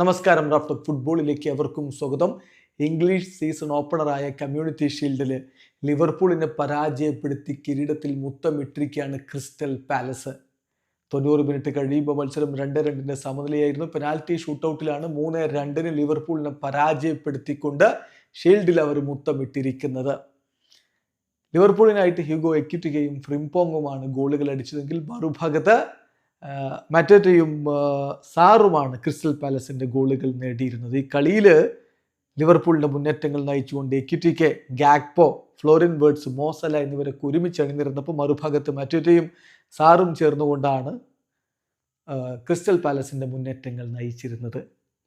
നമസ്കാരം റാഫ്റ്റർ ഫുട്ബോളിലേക്ക് അവർക്കും സ്വാഗതം. ഇംഗ്ലീഷ് സീസൺ ഓപ്പണറായ കമ്മ്യൂണിറ്റി ഷീൽഡിൽ ലിവർപൂളിനെ പരാജയപ്പെടുത്തി കിരീടത്തിൽ മുത്തമിട്ടിരിക്കുകയാണ് ക്രിസ്റ്റൽ പാലസ്. തൊണ്ണൂറ് മിനിറ്റ് കഴിയുമ്പോൾ മത്സരം രണ്ട് രണ്ടിന്റെ സമനിലയായിരുന്നു. പെനാൽറ്റി ഷൂട്ടൗട്ടിലാണ് മൂന്ന് രണ്ടിന് ലിവർപൂളിനെ പരാജയപ്പെടുത്തിക്കൊണ്ട് ഷീൽഡിൽ അവർ മുത്തമിട്ടിരിക്കുന്നത്. ലിവർപൂളിനായിട്ട് ഹ്യൂഗോ എക്യുറ്റിക്കയും ഫ്രിംപോങ്ങുമാണ് ഗോളുകൾ അടിച്ചതെങ്കിൽ മറുഭാഗത്ത് മറ്റേറ്റയും സാറുമാണ് ക്രിസ്റ്റൽ പാലസിന്റെ ഗോളുകൾ നേടിയിരുന്നത്. ഈ കളിയിൽ ലിവർപൂളിന്റെ മുന്നേറ്റങ്ങൾ നയിച്ചുകൊണ്ട് Ekitike Gakpo Florian Wirtz Mo Salah എന്നിവരൊക്കെ ഒരുമിച്ച് അണിനിരുന്നപ്പോൾ മറുഭാഗത്ത് മറ്റേറ്റയും സാറും ചേർന്നുകൊണ്ടാണ് ക്രിസ്റ്റൽ പാലസിന്റെ മുന്നേറ്റങ്ങൾ നയിച്ചിരുന്നത്.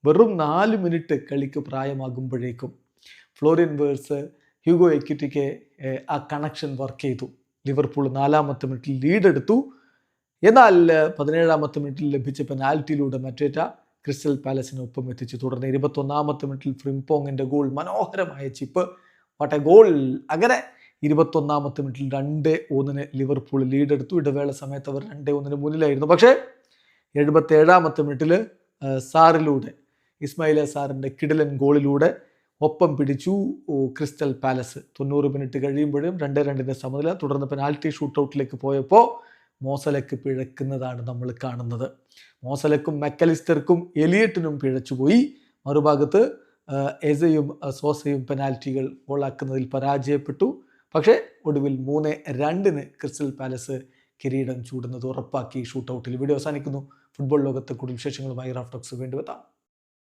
വെറും നാല് മിനിറ്റ് കളിക്ക് പ്രായമാകുമ്പോഴേക്കും ഫ്ലോറിൻ വേഴ്സ് ഹ്യൂഗോ എക്യുറ്റിക്ക് ആ കണക്ഷൻ വർക്ക് ചെയ്തു. ലിവർപൂൾ നാലാമത്തെ മിനിറ്റിൽ ലീഡ് എടുത്തു എന്നാൽ പതിനേഴാമത്തെ മിനിറ്റിൽ ലഭിച്ച പെനാൽറ്റിയിലൂടെ മറ്റേറ്റ ക്രിസ്റ്റൽ പാലസിന് ഒപ്പം എത്തിച്ചു. തുടർന്ന് ഇരുപത്തൊന്നാമത്തെ മിനിറ്റിൽ ഫ്രിംപോങ്ങിന്റെ ഗോൾ മനോഹരമായ ചിപ്പ്. What goal! അങ്ങനെ ഇരുപത്തൊന്നാമത്തെ മിനിറ്റിൽ രണ്ട് ഒന്നിന് ലിവർപൂൾ ലീഡ് എടുത്തു ഇടവേള സമയത്ത് അവർ രണ്ട് ഒന്നിന് മുന്നിലായിരുന്നു. പക്ഷേ എഴുപത്തേഴാമത്തെ മിനിറ്റിൽ സാറിലൂടെ ഇസ്മായിൽ സാറിന്റെ കിടലൻ ഗോളിലൂടെ ഒപ്പം പിടിച്ചു ക്രിസ്റ്റൽ പാലസ്. തൊണ്ണൂറ് മിനിറ്റ് കഴിയുമ്പോഴും രണ്ട് രണ്ടിന്റെ സമനില. തുടർന്ന് പെനാൽറ്റി ഷൂട്ടൗട്ടിലേക്ക് പോയപ്പോൾ മോസലക്ക് പിഴക്കുന്നതാണ് നമ്മൾ കാണുന്നത്. മോസലക്കും മെക്കലിസ്റ്റർക്കും എലിയട്ടിനും പിഴച്ചുപോയി. മറുഭാഗത്ത് എസയും സോസയും പെനാൽറ്റികൾ ഗോളാക്കുന്നതിൽ പരാജയപ്പെട്ടു. പക്ഷേ ഒടുവിൽ മൂന്ന് രണ്ടിന് ക്രിസ്റ്റൽ പാലസ് കിരീടം ചൂടുന്നത് ഉറപ്പാക്കി ഷൂട്ടൗട്ടിൽ. വീഡിയോ അവസാനിക്കുന്നു. ഫുട്ബോൾ ലോകത്തെ കൂടുതൽ വിശേഷങ്ങളുമായി റാഫ്റ്റോക്സ് വേണ്ടി വെത്താം